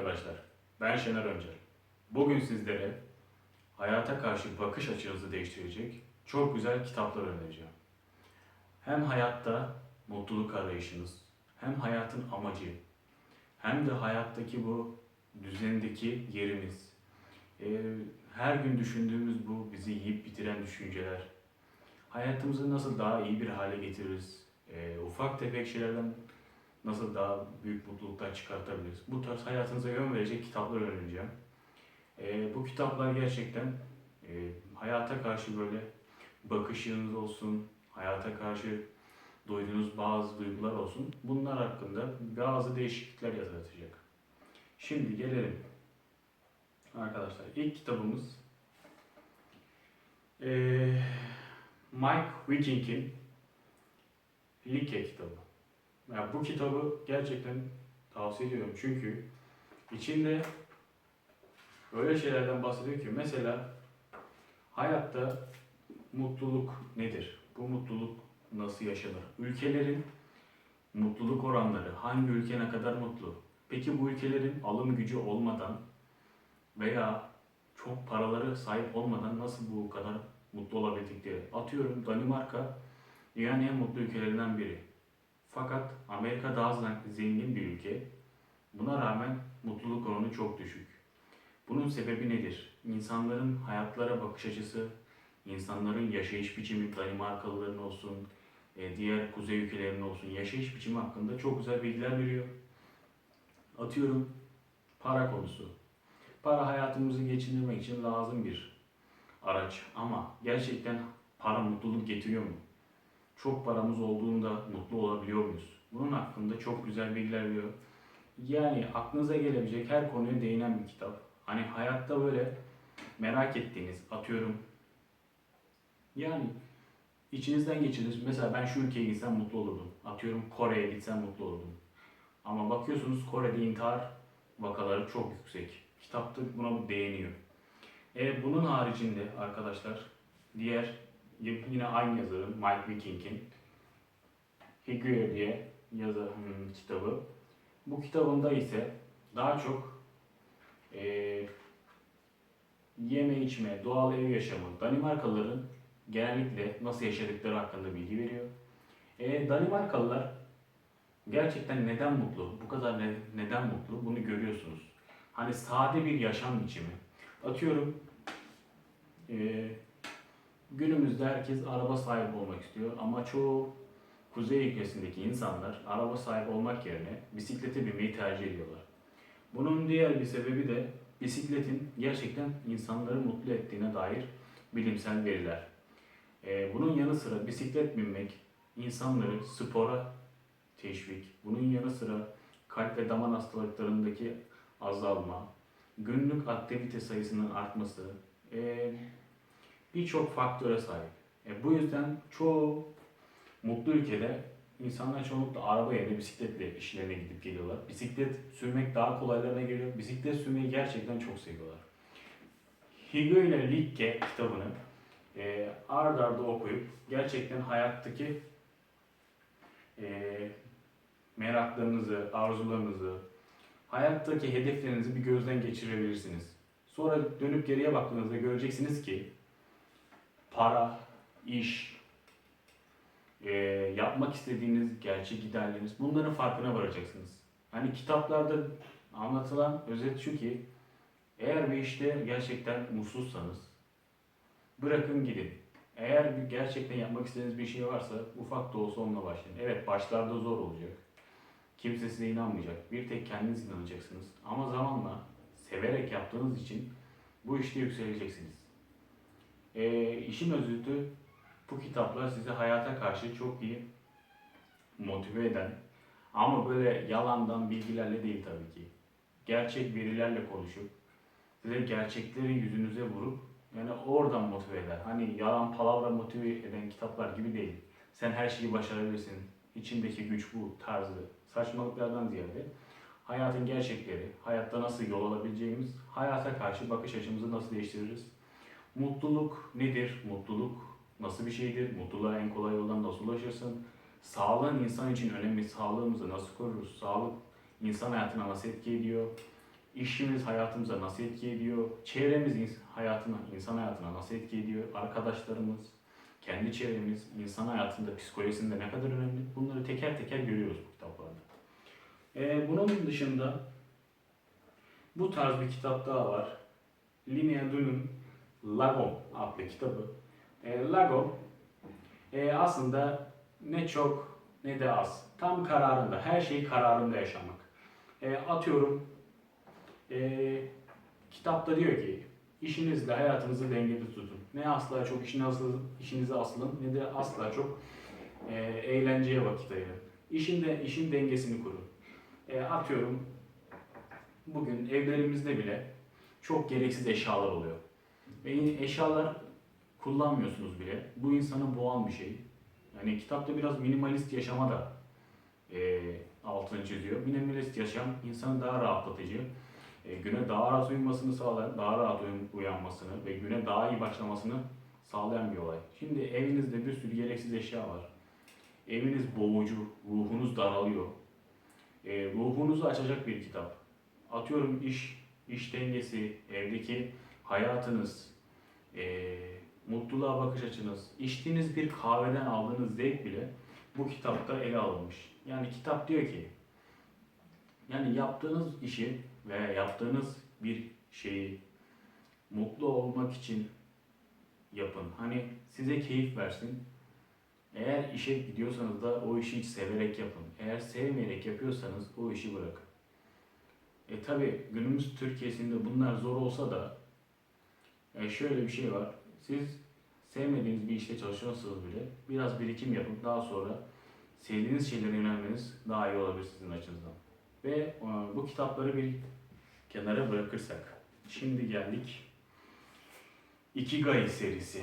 arkadaşlar. Ben Şener Öncel. Bugün sizlere hayata karşı bakış açınızı değiştirecek çok güzel kitaplar önereceğim. Hem hayatta mutluluk arayışınız, hem hayatın amacı, hem de hayattaki bu düzendeki yerimiz, ee, her gün düşündüğümüz bu bizi yiyip bitiren düşünceler, hayatımızı nasıl daha iyi bir hale getiririz, ee, ufak tefek şeylerden nasıl daha büyük mutluluklar çıkartabiliriz? Bu tarz hayatınıza yön verecek kitaplar önereceğim. Ee, bu kitaplar gerçekten e, hayata karşı böyle bakışınız olsun, hayata karşı duyduğunuz bazı duygular olsun. Bunlar hakkında bazı değişiklikler yaratacak. Şimdi gelelim. Arkadaşlar ilk kitabımız eee, Mike Wiking'in Like kitabı. Ya bu kitabı gerçekten tavsiye ediyorum çünkü içinde öyle şeylerden bahsediyor ki mesela hayatta mutluluk nedir? Bu mutluluk nasıl yaşanır? Ülkelerin mutluluk oranları, hangi ülke ne kadar mutlu? Peki bu ülkelerin alım gücü olmadan veya çok paraları sahip olmadan nasıl bu kadar mutlu olabildikleri? Atıyorum Danimarka dünyanın en mutlu ülkelerinden biri. Fakat Amerika daha zen- zengin bir ülke. Buna rağmen mutluluk oranı çok düşük. Bunun sebebi nedir? İnsanların hayatlara bakış açısı, insanların yaşayış biçimi, Danimarkalıların olsun, e, diğer kuzey ülkelerinin olsun yaşayış biçimi hakkında çok güzel bilgiler veriyor. Atıyorum para konusu. Para hayatımızı geçindirmek için lazım bir araç ama gerçekten para mutluluk getiriyor mu? Çok paramız olduğunda mutlu olabiliyor muyuz? Bunun hakkında çok güzel bilgiler veriyor. Yani aklınıza gelebilecek her konuya değinen bir kitap. Hani hayatta böyle merak ettiğiniz, atıyorum yani içinizden geçirir. Mesela ben şu ülkeye gitsem mutlu olurdum. Atıyorum Kore'ye gitsem mutlu olurdum. Ama bakıyorsunuz Kore'de intihar vakaları çok yüksek. Kitapta buna değiniyor. E, bunun haricinde arkadaşlar diğer yine aynı yazarın Mike Wiking'in Higuera diye yazı hmm, kitabı. Bu kitabında ise daha çok e, yeme içme, doğal ev yaşamı, Danimarkalıların genellikle nasıl yaşadıkları hakkında bilgi veriyor. E, Danimarkalılar gerçekten neden mutlu? Bu kadar ne- neden mutlu? Bunu görüyorsunuz. Hani sade bir yaşam biçimi. Atıyorum e, günümüzde herkes araba sahibi olmak istiyor ama çoğu kuzey ülkesindeki insanlar araba sahibi olmak yerine bisiklete binmeyi tercih ediyorlar. Bunun diğer bir sebebi de bisikletin gerçekten insanları mutlu ettiğine dair bilimsel veriler. Ee, bunun yanı sıra bisiklet binmek insanları spora teşvik, bunun yanı sıra kalp ve damar hastalıklarındaki azalma, günlük aktivite sayısının artması ee, birçok faktöre sahip. E, bu yüzden çoğu mutlu ülkede insanlar çoğunlukla araba yerine bisikletle işlerine gidip geliyorlar. Bisiklet sürmek daha kolaylarına geliyor. Bisiklet sürmeyi gerçekten çok seviyorlar. Higo ile Likke kitabını e, ard arda okuyup gerçekten hayattaki e, meraklarınızı, arzularınızı, hayattaki hedeflerinizi bir gözden geçirebilirsiniz. Sonra dönüp geriye baktığınızda göreceksiniz ki para, iş, e, yapmak istediğiniz gerçek idealleriniz bunların farkına varacaksınız. Hani kitaplarda anlatılan özet şu ki eğer bir işte gerçekten mutsuzsanız bırakın gidin. Eğer bir gerçekten yapmak istediğiniz bir şey varsa ufak da olsa onunla başlayın. Evet başlarda zor olacak. Kimse size inanmayacak. Bir tek kendiniz inanacaksınız. Ama zamanla severek yaptığınız için bu işte yükseleceksiniz. E, işin özütü bu kitaplar sizi hayata karşı çok iyi motive eden ama böyle yalandan bilgilerle değil tabii ki. Gerçek verilerle konuşup size gerçekleri yüzünüze vurup yani oradan motive eder. Hani yalan palavra motive eden kitaplar gibi değil. Sen her şeyi başarabilirsin. İçindeki güç bu tarzı saçmalıklardan ziyade hayatın gerçekleri, hayatta nasıl yol alabileceğimiz, hayata karşı bakış açımızı nasıl değiştiririz? Mutluluk nedir? Mutluluk nasıl bir şeydir? Mutluluğa en kolay yoldan nasıl ulaşırsın? Sağlığın insan için önemli. Sağlığımızı nasıl koruruz? Sağlık insan hayatına nasıl etki ediyor? işimiz hayatımıza nasıl etki ediyor, çevremiz hayatına, insan hayatına nasıl etki ediyor, arkadaşlarımız, kendi çevremiz, insan hayatında, psikolojisinde ne kadar önemli bunları teker teker görüyoruz bu kitaplarda. Ee, bunun dışında bu tarz bir kitap daha var. Linnea Dunham Lago adlı kitabı. E, Lago e, aslında ne çok ne de az. Tam kararında, her şeyi kararında yaşamak. E, atıyorum, e, kitapta diyor ki, işinizle hayatınızı dengede tutun. Ne asla çok işine asıl, işinize asılın ne de asla çok e, eğlenceye vakit ayırın. İşinde, işin dengesini kurun. E, atıyorum, bugün evlerimizde bile çok gereksiz eşyalar oluyor. Ve yine eşyalar kullanmıyorsunuz bile. Bu insanı boğan bir şey. Yani kitapta biraz minimalist yaşama da e, altını çiziyor. Minimalist yaşam insanı daha rahatlatıcı, e, güne daha rahat uyumasını sağlayan, daha rahat uyan- uyanmasını ve güne daha iyi başlamasını sağlayan bir olay. Şimdi evinizde bir sürü gereksiz eşya var. Eviniz boğucu, ruhunuz daralıyor. E, ruhunuzu açacak bir kitap. Atıyorum iş, iş dengesi, evdeki hayatınız, e, mutluluğa bakış açınız, içtiğiniz bir kahveden aldığınız zevk bile bu kitapta ele alınmış. Yani kitap diyor ki, yani yaptığınız işi veya yaptığınız bir şeyi mutlu olmak için yapın. Hani size keyif versin. Eğer işe gidiyorsanız da o işi hiç severek yapın. Eğer sevmeyerek yapıyorsanız o işi bırakın. E tabi günümüz Türkiye'sinde bunlar zor olsa da e şöyle bir şey var. Siz sevmediğiniz bir işte çalışıyorsanız bile biraz birikim yapıp daha sonra sevdiğiniz şeylere yönelmeniz daha iyi olabilir sizin açınızdan. Ve e, bu kitapları bir kenara bırakırsak. Şimdi geldik Ikigai serisi.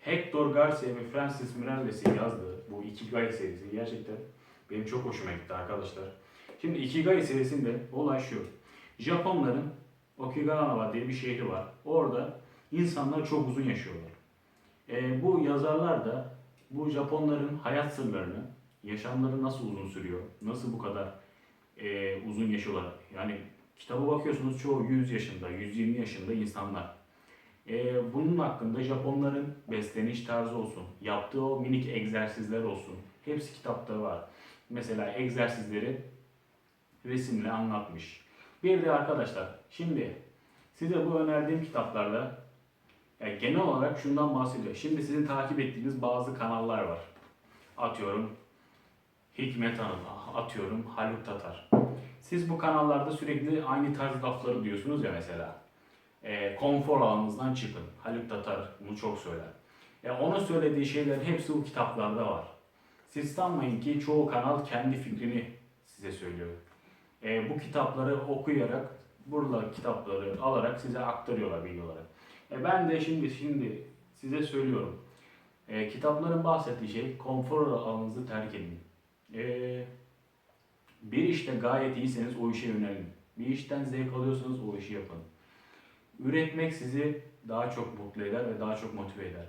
Hector Garcia ve Francis Mirales'in yazdığı bu Ikigai serisi gerçekten benim çok hoşuma gitti arkadaşlar. Şimdi Ikigai serisinde olay şu. Japonların Okinawa diye bir şehri var. Orada insanlar çok uzun yaşıyorlar. E, bu yazarlar da bu Japonların hayat sırlarını, yaşamları nasıl uzun sürüyor, nasıl bu kadar e, uzun yaşıyorlar. Yani kitaba bakıyorsunuz çoğu 100 yaşında, 120 yaşında insanlar. E, bunun hakkında Japonların besleniş tarzı olsun, yaptığı o minik egzersizler olsun. Hepsi kitapta var. Mesela egzersizleri resimle anlatmış. Bir de arkadaşlar şimdi size bu önerdiğim kitaplarda yani genel olarak şundan bahsediyor. Şimdi sizin takip ettiğiniz bazı kanallar var. Atıyorum Hikmet Hanım, atıyorum Haluk Tatar. Siz bu kanallarda sürekli aynı tarz lafları diyorsunuz ya mesela. E, konfor alanınızdan çıkın. Haluk Tatar bunu çok söyler. E, onun söylediği şeylerin hepsi bu kitaplarda var. Siz sanmayın ki çoğu kanal kendi fikrini size söylüyor. E, bu kitapları okuyarak, burada kitapları alarak size aktarıyorlar bilgi olarak. E, ben de şimdi şimdi size söylüyorum. E, kitapların bahsettiği şey konfor alanınızı terk edin. E, bir işte gayet iyiyseniz o işe yönelin. Bir işten zevk alıyorsanız o işi yapın. Üretmek sizi daha çok mutlu eder ve daha çok motive eder.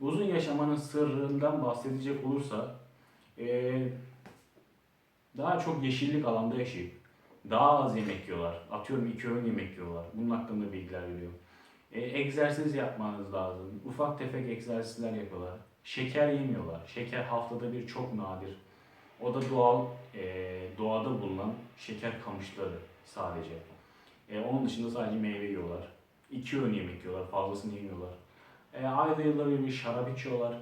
Uzun yaşamanın sırrından bahsedecek olursa e, daha çok yeşillik alanda yaşayıp daha az yemek yiyorlar. Atıyorum iki öğün yemek yiyorlar. Bunun hakkında bilgiler veriyor. E, egzersiz yapmanız lazım. Ufak tefek egzersizler yapıyorlar. Şeker yemiyorlar. Şeker haftada bir çok nadir. O da doğal, e, doğada bulunan şeker kamışları sadece. E, onun dışında sadece meyve yiyorlar. İki öğün yemek yiyorlar, fazlasını yemiyorlar. E, ayda yılda bir, bir şarap içiyorlar.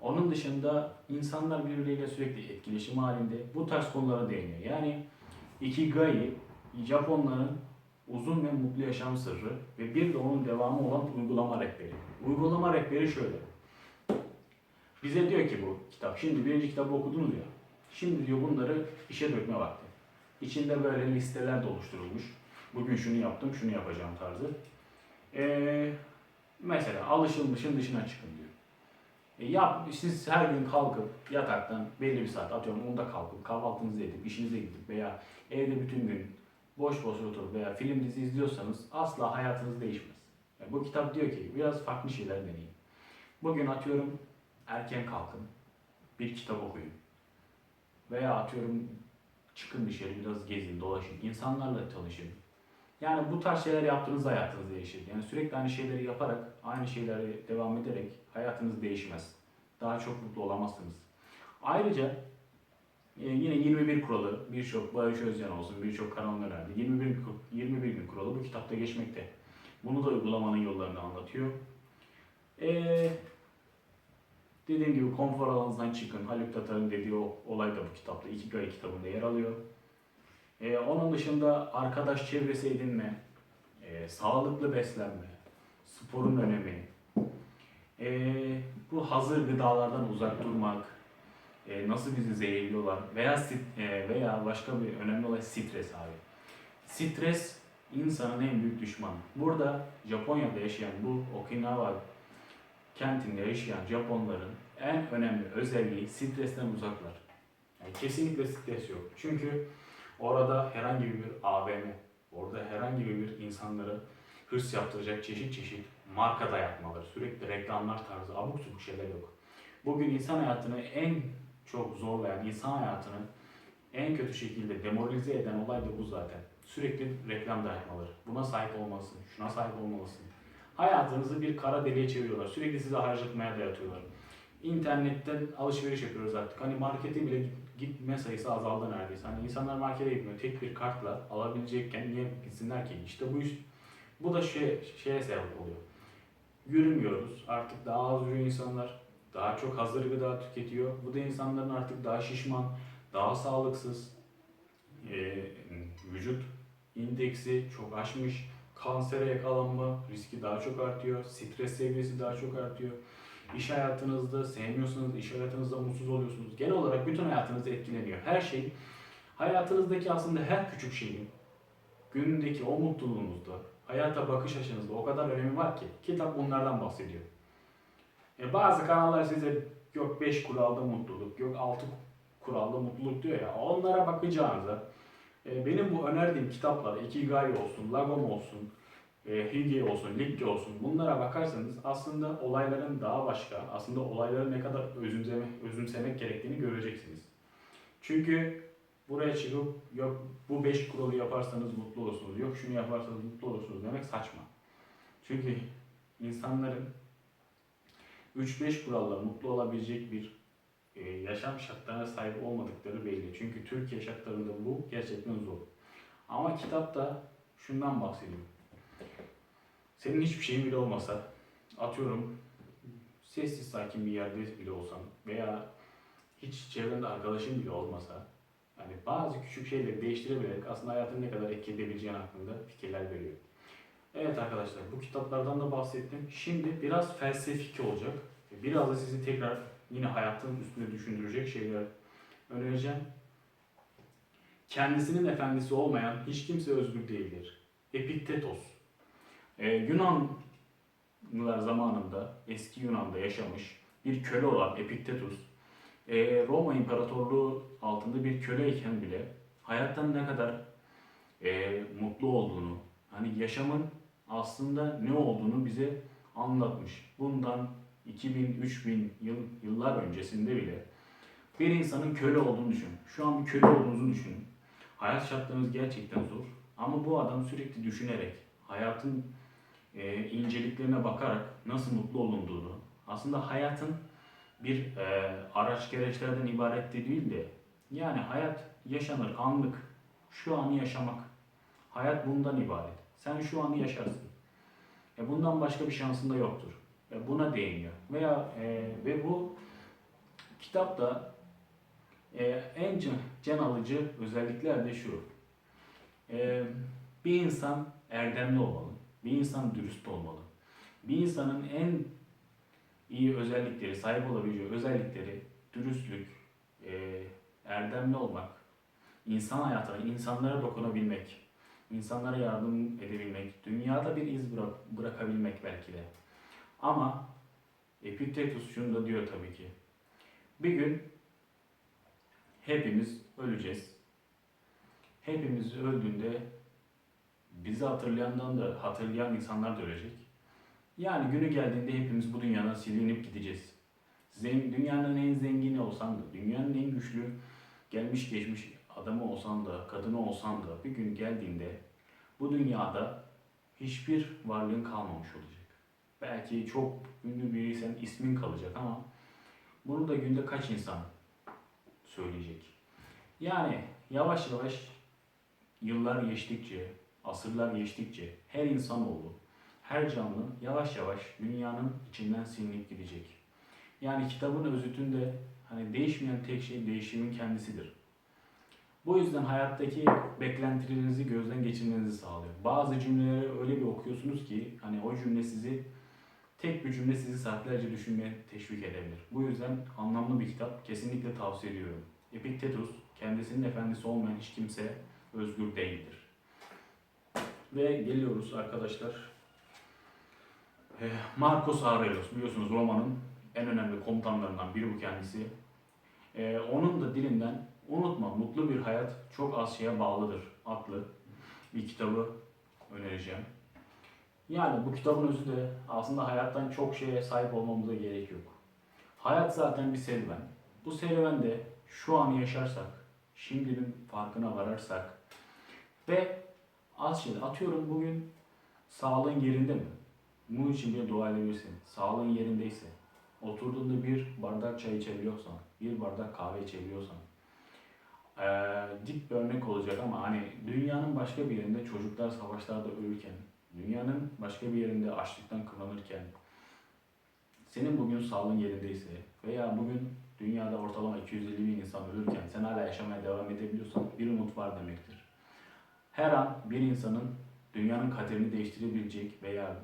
Onun dışında insanlar birbirleriyle sürekli etkileşim halinde bu tarz konulara değiniyor. Yani Ikigai, Japonların uzun ve mutlu yaşam sırrı ve bir de onun devamı olan uygulama rehberi. Uygulama rehberi şöyle. Bize diyor ki bu kitap, şimdi birinci kitabı okudunuz ya, şimdi diyor bunları işe dökme vakti. İçinde böyle listeler de oluşturulmuş. Bugün şunu yaptım, şunu yapacağım tarzı. Ee, mesela alışılmışın dışına çıkın. E yap, siz her gün kalkıp yataktan belli bir saat atıyorum onda kalkıp kahvaltınızı edip işinize gidip veya evde bütün gün boş boş oturup veya film dizi izliyorsanız asla hayatınız değişmez. Yani bu kitap diyor ki biraz farklı şeyler deneyin. Bugün atıyorum erken kalkın, bir kitap okuyun. Veya atıyorum çıkın dışarı biraz gezin, dolaşın, insanlarla tanışın. Yani bu tarz şeyler yaptığınız hayatınız değişir. Yani sürekli aynı şeyleri yaparak, aynı şeyleri devam ederek hayatınız değişmez. Daha çok mutlu olamazsınız. Ayrıca e, yine 21 kuralı birçok Barış Özcan olsun birçok kanal önerdi. 21, ku- 21 gün kuralı bu kitapta geçmekte. Bunu da uygulamanın yollarını anlatıyor. Ee, dediğim gibi konfor alanınızdan çıkın. Haluk Tatar'ın dediği o olay da bu kitapta. Ikigai kitabında yer alıyor. Ee, onun dışında arkadaş çevresi edinme, e, sağlıklı beslenme, sporun önemi, e, bu hazır gıdalardan uzak durmak, e, nasıl bizi zehirliyorlar veya e, veya başka bir önemli olay stres abi. Stres insanın en büyük düşmanı. Burada Japonya'da yaşayan bu Okinawa kentinde yaşayan Japonların en önemli özelliği stresten uzaklar. Yani kesinlikle stres yok. Çünkü orada herhangi bir AVM, orada herhangi bir insanlara hırs yaptıracak çeşit çeşit marka dayatmaları, sürekli reklamlar tarzı abuk subuk şeyler yok. Bugün insan hayatını en çok zorlayan, insan hayatını en kötü şekilde demoralize eden olay da bu zaten. Sürekli reklam dayatmaları. Buna sahip olmalısın, şuna sahip olmalısın. Hayatınızı bir kara deliğe çeviriyorlar. Sürekli size harcatmaya dayatıyorlar. İnternetten alışveriş yapıyoruz artık. Hani markete bile gitme sayısı azaldı neredeyse. Hani insanlar markete gitmiyor. Tek bir kartla alabilecekken niye gitsinler ki? İşte bu iş, bu da şey, şeye sebep oluyor. Yürümüyoruz. Artık daha az yürüyor insanlar. Daha çok hazır gıda tüketiyor. Bu da insanların artık daha şişman, daha sağlıksız, e, vücut indeksi çok aşmış, kansere yakalanma riski daha çok artıyor, stres seviyesi daha çok artıyor. İş hayatınızda sevmiyorsunuz, iş hayatınızda mutsuz oluyorsunuz. Genel olarak bütün hayatınız etkileniyor. Her şey, hayatınızdaki aslında her küçük şeyin, günündeki o mutluluğunuzda, hayata bakış açınızda o kadar önemi var ki kitap bunlardan bahsediyor. E bazı kanallar size yok 5 kuralda mutluluk, yok 6 kuralda mutluluk diyor ya. Onlara bakacağınıza e, benim bu önerdiğim kitaplar Ikigai olsun, Lagom olsun, e, Hige olsun, Ligge olsun bunlara bakarsanız aslında olayların daha başka, aslında olayları ne kadar özümsemek, özümsemek gerektiğini göreceksiniz. Çünkü buraya çıkıp yok bu 5 kuralı yaparsanız mutlu olursunuz, yok şunu yaparsanız mutlu olursunuz demek saçma. Çünkü insanların 3-5 kuralla mutlu olabilecek bir e, yaşam şartlarına sahip olmadıkları belli. Çünkü Türkiye şartlarında bu gerçekten zor. Ama kitapta şundan bahsediyor. Senin hiçbir şeyin bile olmasa, atıyorum sessiz sakin bir yerde bile olsan veya hiç çevrende arkadaşın bile olmasa, yani bazı küçük şeyleri değiştirebilerek aslında hayatını ne kadar etki edebileceğin hakkında fikirler veriyor. Evet arkadaşlar bu kitaplardan da bahsettim. Şimdi biraz felsefik olacak. Biraz da sizi tekrar yine hayatın üstüne düşündürecek şeyler önereceğim. Kendisinin efendisi olmayan hiç kimse özgür değildir. Epiktetos. Ee, Yunanlılar zamanında eski Yunan'da yaşamış bir köle olan Epiktetus ee, Roma İmparatorluğu altında bir köleyken bile hayattan ne kadar ee, mutlu olduğunu, hani yaşamın aslında ne olduğunu bize anlatmış. Bundan 2000-3000 yıl, yıllar öncesinde bile bir insanın köle olduğunu düşünün. Şu an bir köle olduğunuzu düşünün. Hayat şartlarınız gerçekten zor. Ama bu adam sürekli düşünerek, hayatın e, inceliklerine bakarak nasıl mutlu olunduğunu, aslında hayatın bir e, araç gereçlerden ibaret de değil de, yani hayat yaşanır anlık, şu anı yaşamak. Hayat bundan ibaret. Sen şu anı yaşarsın. E, bundan başka bir şansın da yoktur. E, buna değiniyor. Veya e, ve bu kitapta e, en can, can alıcı özellikler de şu. E, bir insan erdemli olmalı. Bir insan dürüst olmalı. Bir insanın en iyi özellikleri, sahip olabileceği özellikleri dürüstlük, e, erdemli olmak, insan hayatına, insanlara dokunabilmek, insanlara yardım edebilmek, dünyada bir iz bırak, bırakabilmek belki de. Ama Epiktetus şunu da diyor tabii ki. Bir gün hepimiz öleceğiz. Hepimiz öldüğünde bizi hatırlayandan da hatırlayan insanlar da ölecek. Yani günü geldiğinde hepimiz bu dünyadan silinip gideceğiz. Zen, dünyanın en zengini olsan da, dünyanın en güçlü gelmiş geçmiş adamı olsan da, kadını olsan da bir gün geldiğinde bu dünyada hiçbir varlığın kalmamış olacak. Belki çok ünlü biriysen ismin kalacak ama bunu da günde kaç insan söyleyecek? Yani yavaş yavaş yıllar geçtikçe, asırlar geçtikçe her insanoğlu, her canlı yavaş yavaş dünyanın içinden silinip gidecek. Yani kitabın özütünde hani değişmeyen tek şey değişimin kendisidir. Bu yüzden hayattaki beklentilerinizi gözden geçirmenizi sağlıyor. Bazı cümleleri öyle bir okuyorsunuz ki hani o cümle sizi tek bir cümle sizi saatlerce düşünmeye teşvik edebilir. Bu yüzden anlamlı bir kitap kesinlikle tavsiye ediyorum. Epiktetus kendisinin efendisi olmayan hiç kimse özgür değildir. Ve geliyoruz arkadaşlar. Eh, Marcus Aurelius biliyorsunuz Roma'nın en önemli komutanlarından biri bu kendisi. Eh, onun da dilinden unutma mutlu bir hayat çok az şeye bağlıdır adlı bir kitabı önereceğim. Yani bu kitabın özü de aslında hayattan çok şeye sahip olmamıza gerek yok. Hayat zaten bir serüven. Bu serüvende şu an yaşarsak, şimdinin farkına vararsak ve az şey atıyorum bugün sağlığın yerinde mi? Bunun için bir dua edebilirsin. Sağlığın yerindeyse, oturduğunda bir bardak çay içebiliyorsan, bir bardak kahve içebiliyorsan, eee dip bir örnek olacak ama hani dünyanın başka bir yerinde çocuklar savaşlarda ölürken, dünyanın başka bir yerinde açlıktan kıvranırken, senin bugün sağlığın yerindeyse veya bugün dünyada ortalama 250 bin insan ölürken sen hala yaşamaya devam edebiliyorsan bir umut var demektir. Her an bir insanın dünyanın kaderini değiştirebilecek veya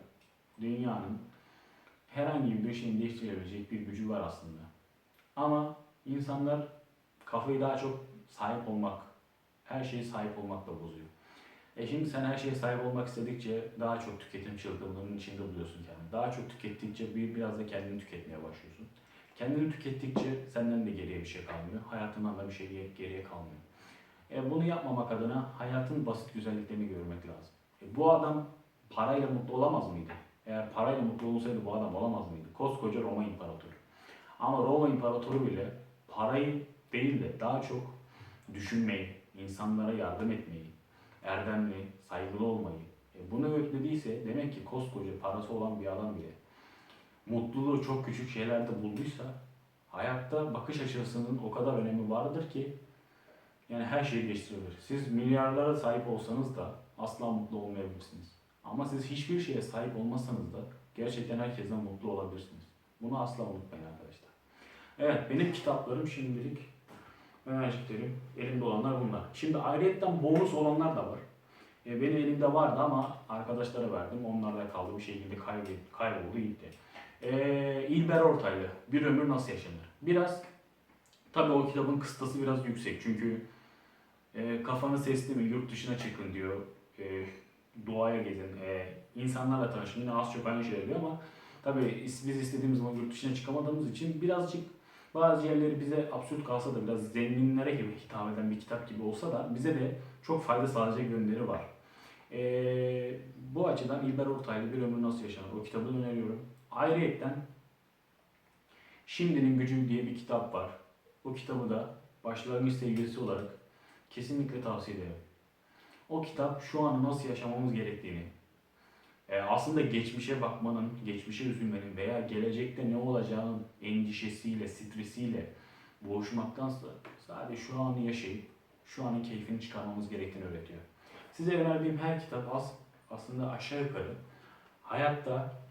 dünyanın herhangi bir şeyin değiştirebilecek bir gücü var aslında. Ama insanlar kafayı daha çok sahip olmak, her şeye sahip olmakla bozuyor. E şimdi sen her şeye sahip olmak istedikçe daha çok tüketim çılgınlığının içinde buluyorsun kendini. Daha çok tükettikçe bir, biraz da kendini tüketmeye başlıyorsun. Kendini tükettikçe senden de geriye bir şey kalmıyor. Hayatından da bir şey geriye kalmıyor. E bunu yapmamak adına hayatın basit güzelliklerini görmek lazım. E bu adam parayla mutlu olamaz mıydı? Eğer parayla mutlu olsaydı bu adam olamaz mıydı? Koskoca Roma İmparatoru. Ama Roma İmparatoru bile parayı değil de daha çok düşünmeyi, insanlara yardım etmeyi, erdemli, saygılı olmayı. E bunu öğretmediyse demek ki koskoca parası olan bir adam bile mutluluğu çok küçük şeylerde bulduysa hayatta bakış açısının o kadar önemi vardır ki yani her şeyi değiştirebilir. Siz milyarlara sahip olsanız da asla mutlu olmayabilirsiniz. Ama siz hiçbir şeye sahip olmasanız da gerçekten herkesten mutlu olabilirsiniz. Bunu asla unutmayın arkadaşlar. Evet benim kitaplarım şimdilik önerciklerim elimde olanlar bunlar. Şimdi ayrıyetten bonus olanlar da var. E, benim elimde vardı ama arkadaşlara verdim. Onlarla kaldı bir şekilde kayboldu, kayboldu gitti. E, İlber Ortaylı Bir Ömür Nasıl Yaşanır? Biraz tabii o kitabın kıstası biraz yüksek. Çünkü e, kafanı sesli mi yurt dışına çıkın diyor. E, doğaya gezin. E, insanlarla tanışın. Yine az çok aynı şeyler diyor ama tabii biz istediğimiz zaman yurt dışına çıkamadığımız için birazcık bazı yerleri bize absürt kalsa da biraz zenginlere gibi hitap eden bir kitap gibi olsa da bize de çok fayda sağlayacak yönleri var. Ee, bu açıdan İlber Ortaylı Bir Ömür Nasıl Yaşanır o kitabı öneriyorum. Ayrıyetten Şimdinin Gücü diye bir kitap var. O kitabı da başlangıç sevgilisi olarak kesinlikle tavsiye ederim. O kitap şu an nasıl yaşamamız gerektiğini, e, aslında geçmişe bakmanın, geçmişe üzülmenin veya gelecekte ne olacağının endişesiyle, stresiyle boğuşmaktansa sadece şu anı yaşayıp şu anın keyfini çıkarmamız gerektiğini öğretiyor. Size önerdiğim her kitap az, aslında aşağı yukarı hayatta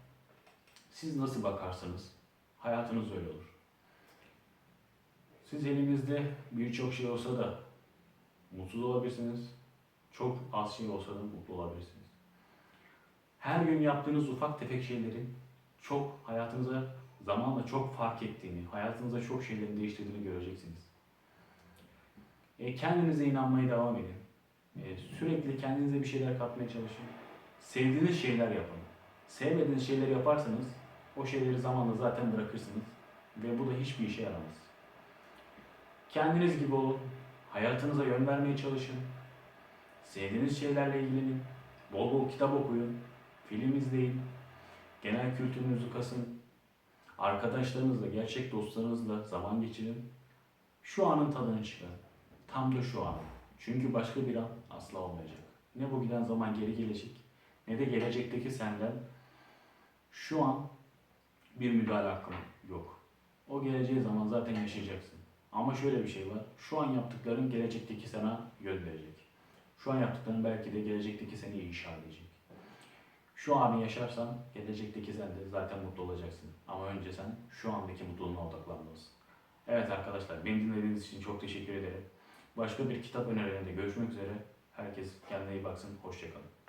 siz nasıl bakarsanız hayatınız öyle olur. Siz elinizde birçok şey olsa da mutsuz olabilirsiniz. Çok az şey olsa da mutlu olabilirsiniz. Her gün yaptığınız ufak tefek şeylerin çok hayatınıza zamanla çok fark ettiğini, hayatınıza çok şeylerin değiştirdiğini göreceksiniz. E, kendinize inanmaya devam edin. E, sürekli kendinize bir şeyler katmaya çalışın. Sevdiğiniz şeyler yapın. Sevmediğiniz şeyleri yaparsanız o şeyleri zamanla zaten bırakırsınız. Ve bu da hiçbir işe yaramaz. Kendiniz gibi olun. Hayatınıza yön vermeye çalışın. Sevdiğiniz şeylerle ilgilenin. Bol bol kitap okuyun. Film izleyin. Genel kültürünüzü kasın. Arkadaşlarınızla, gerçek dostlarınızla zaman geçirin. Şu anın tadını çıkarın. Tam da şu an. Çünkü başka bir an asla olmayacak. Ne bu giden zaman geri gelecek ne de gelecekteki senden şu an bir müdahale hakkın yok. O geleceği zaman zaten yaşayacaksın. Ama şöyle bir şey var. Şu an yaptıkların gelecekteki sana yön verecek. Şu an yaptıkların belki de gelecekteki seni inşa edecek. Şu anı yaşarsan gelecekteki sen de zaten mutlu olacaksın. Ama önce sen şu andaki mutluluğuna odaklanmalısın. Evet arkadaşlar beni dinlediğiniz için çok teşekkür ederim. Başka bir kitap önerilerinde görüşmek üzere. Herkes kendine iyi baksın. Hoşçakalın.